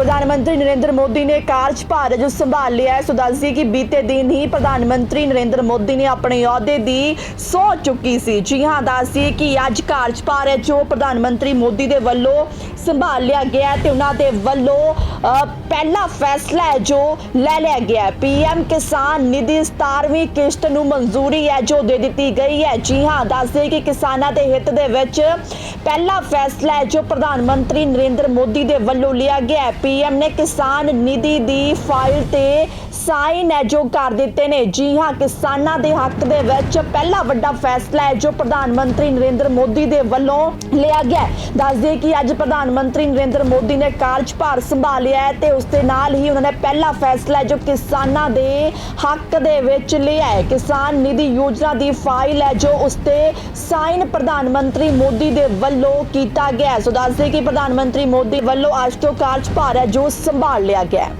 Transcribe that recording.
ਪ੍ਰਧਾਨ ਮੰਤਰੀ ਨਰਿੰਦਰ ਮੋਦੀ ਨੇ ਕਾਰਜ ਭਾਰ ਜੋ ਸੰਭਾਲ ਲਿਆ ਹੈ, ਸੋ ਦੱਸਦੀ ਕਿ ਬੀਤੇ ਦਿਨ ਹੀ ਪ੍ਰਧਾਨ ਮੰਤਰੀ ਨਰਿੰਦਰ ਮੋਦੀ ਨੇ ਆਪਣੇ ਅਹੁਦੇ ਦੀ ਸਹੁੰ ਚੁੱਕੀ ਸੀ। ਜੀ ਹਾਂ, ਦੱਸਦੀ ਕਿ ਅੱਜ ਕਾਰਜ ਭਾਰ ਹੈ ਜੋ ਪ੍ਰਧਾਨ ਮੰਤਰੀ ਮੋਦੀ ਦੇ ਵੱਲੋਂ ਸੰਭਾਲ ਲਿਆ ਗਿਆ ਹੈ ਤੇ ਉਹਨਾਂ ਦੇ ਵੱਲੋਂ ਪਹਿਲਾ ਫੈਸਲਾ ਹੈ ਜੋ ਲੈ ਲਿਆ ਗਿਆ ਹੈ। ਪੀਐਮ ਕਿਸਾਨ ਨਿਧੀ 17ਵੀਂ ਕਿਸ਼ਤ ਨੂੰ ਮਨਜ਼ੂਰੀ ਹੈ ਜੋ ਦੇ ਦਿੱਤੀ ਗਈ ਹੈ। ਜੀ ਹਾਂ ਦੱਸਦੇ ਕਿ ਕਿਸਾਨਾਂ ਦੇ ਹਿੱਤ ਦੇ ਵਿੱਚ ਪਹਿਲਾ ਫੈਸਲਾ ਹੈ ਜੋ ਪ੍ਰਧਾਨ ਮੰਤਰੀ ਨਰਿੰਦਰ ਮੋਦੀ ਦੇ ਵੱਲੋਂ ਲਿਆ ਗਿਆ ਹੈ। ਪੀਐਮ ਨੇ ਕਿਸਾਨ ਨਿਧੀ ਦੀ ਫਾਈਲ ਤੇ ਸਾਈਨ ਹੈ ਜੋ ਕਰ ਦਿੱਤੇ ਨੇ। ਜੀ ਹਾਂ, ਕਿਸਾਨਾਂ ਦੇ ਹੱਕ ਦੇ ਵਿੱਚ ਪਹਿਲਾ ਵੱਡਾ ਫੈਸਲਾ ਹੈ ਜੋ ਪ੍ਰਧਾਨ ਮੰਤਰੀ ਨਰਿੰਦਰ ਮੋਦੀ ਦੇ ਵੱਲੋਂ ਲਿਆ ਗਿਆ ਹੈ। ਦੱਸਦੇ ਕਿ ਅੱਜ ਪ੍ਰਧਾਨ ਮੰਤਰੀ ਨਰਿੰਦਰ ਮੋਦੀ ਨੇ ਕਾਰਜਭਾਰ ਸੰਭਾਲਿਆ ਹੈ ਤੇ ਉਸ ਦੇ ਨਾਲ ਹੀ ਉਹਨਾਂ ਨੇ ਪਹਿਲਾ ਫੈਸਲਾ ਜੋ ਕਿਸਾਨਾਂ ਦੇ ਹੱਕ ਦੇ ਵਿੱਚ ਲਿਆ ਹੈ। ਕਿਸਾਨ ਨਿਧੀ ਯੋਜਨਾ ਦੀ ਫਾਈਲ ਹੈ ਜੋ ਉਸ ਤੇ ਸਾਈਨ ਪ੍ਰਧਾਨ ਮੰਤਰੀ ਮੋਦੀ ਦੇ ਵੱਲੋਂ ਕੀਤਾ ਗਿਆ ਸੋ ਦੱਸਦੇ ਕਿ ਪ੍ਰਧਾਨ ਮੰਤਰੀ ਮੋਦੀ ਵੱਲੋਂ ਅੱਜ ਤੋਂ ਕਾਰਜਭਾਰ ਹੈ ਜੋ ਸੰਭਾਲ ਲਿਆ ਗਿਆ